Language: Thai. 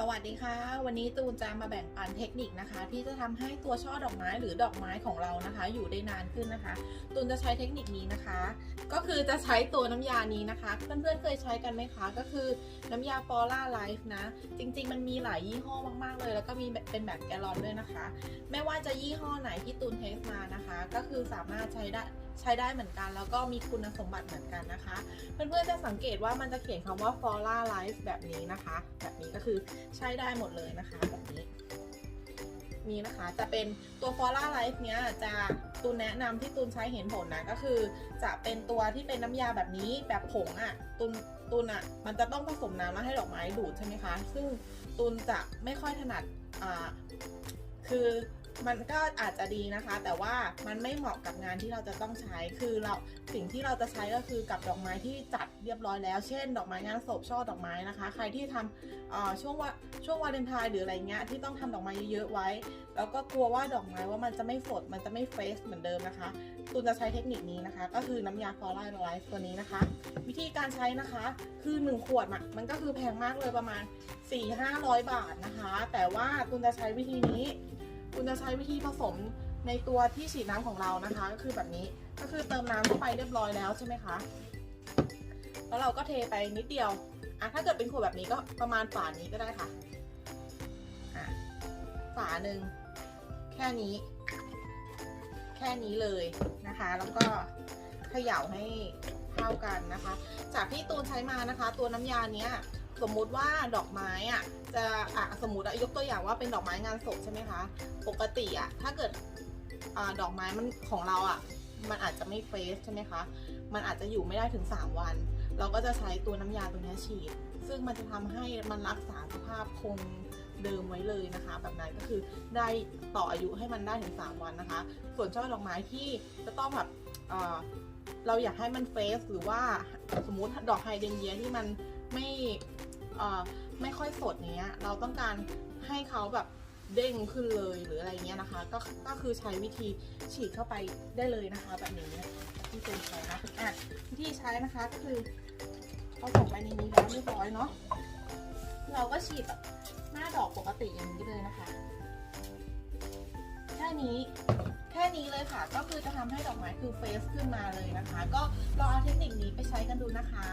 สวัสดีค่ะ วันนี้ตูนจะมาแบ่งปันเทคนิคนะคะ ที่จะทำให้ตัวช่อดอกไม้หรือดอกไม้ของเรานะคะ อยู่ได้นานขึ้นนะคะ ตูนจะใช้เทคนิคนี้นะคะ ก็คือจะใช้ตัวน้ำยานี้นะคะ เพื่อนๆเคยใช้กันไหมคะ ก็คือน้ำยาฟอร่าไลฟ์นะ จริง ๆ มันมีหลายยี่ห้อมากๆเลย แล้วก็มีเป็นแบบแกลลอนด้วยนะคะ ไม่ว่าจะยี่ห้อไหนที่ตูนเทสมา ก็คือสามารถใช้ได้ใช้ได้เหมือนกัน แล้วก็มีคุณสมบัติเหมือนกันนะคะ เพื่อนๆจะสังเกตว่ามันจะเขียนคำว่า Flora Life แบบนี้นะคะ แบบนี้ก็คือใช้ได้หมดเลยนะคะแบบนี้นี่นะคะจะเป็นตัว Flora Life เนี้ยจะตูนแนะนำที่ตูนใช้เห็นผลนะก็คือ จะเป็นตัวที่เป็นน้ำยาแบบนี้แบบผงอะ่ะตูนตูนอะ่ะมันจะต้องผสมน้ำแล้วให้ดอกไม้ดูดใช่ไหมคะ ซึ่งตูนจะไม่ค่อยถนัดอ่าคือ มันก็อาจจะดีนะคะ แต่ว่ามันไม่เหมาะกับงานที่เราจะต้องใช้ คือเราสิ่งที่เราจะใช้ก็คือกับดอกไม้ที่จัดเรียบร้อยแล้ว เช่น ดอกไม้งานศพช่อดอกไม้นะคะ ใครที่ทำช่วงว่าช่วงวาเลนไทน์หรืออะไรเงี้ยที่ต้องทำดอกไม้เยอะๆไว้ แล้วก็กลัวว่าดอกไม้ว่ามันจะไม่สดมันจะไม่เฟรชเหมือนเดิมนะคะตูนจะใช้เทคนิคนี้นะคะ ก็คือน้ำยาฟอร่าไลฟ์ตัวนี้นะคะ วิธีการใช้นะคะคือ 1 ขวดมันก็คือแพงมากเลยประมาณ 4-500 บาทนะคะ แต่ว่าตูนจะใช้วิธีนี้ ตูนจะใช้วิธีผสมในตัวที่ฉีดน้ำของเรานะคะ ก็คือแบบนี้ก็คือเติมน้ำเข้าไปเรียบร้อยแล้วใช่ไหมคะ แล้วเราก็เทไปนิดเดียวอะถ้าเกิดเป็นขวดแบบนี้ก็ประมาณฝานี้ก็ได้ค่ะอะฝาหนึ่งแค่นี้ แค่นี้เลยนะคะ แล้วก็เขย่าให้เข้ากันนะคะ จากที่ตูนใช้มานะคะ ตัวน้ำยาเนี้ย สมมุติว่าดอกไม้อะจะอะสมมติอะยกตัวอย่างว่าเป็นดอกไม้งานศพใช่ไหมคะ ปกติอะถ้าเกิดอาดอกไม้มันของเราอะมันอาจจะไม่เฟรชใช่ไหมคะ มันอาจจะอยู่ไม่ได้ถึง 3 วัน เราก็จะใช้ตัวน้ำยาตัวนี้ฉีด ซึ่งมันจะทำให้มันรักษาสภาพคงเดิมไว้เลยนะคะ แบบนั้นก็คือได้ต่ออายุให้มันได้ถึง 3 วันนะคะ ส่วนช่อดอกไม้ที่จะต้องแบบเราอยากให้มันเฟสหรือว่าสมมติดอกไฮเดรนเยียที่มันไม่ ไม่ค่อยสดเนี้ย เราต้องการให้เขาแบบเด้งขึ้นเลยหรืออะไรเงี้ยนะคะ ก็ก็คือใช้วิธีฉีดเข้าไปได้เลยนะคะ แบบนี้ที่เป็นใช้นะอะวิธีใช้นะคะก็คือเอาส่งไปในนี้แล้วเรียบร้อยเนาะเราก็ฉีดแบบหน้าดอกปกติอย่างนี้เลยนะคะ แค่นี้แค่นี้เลยค่ะ ก็คือจะทำให้ดอกไม้คือเฟสขึ้นมาเลยนะคะ ก็ลองเอาเทคนิคนี้ไปใช้กันดูนะคะ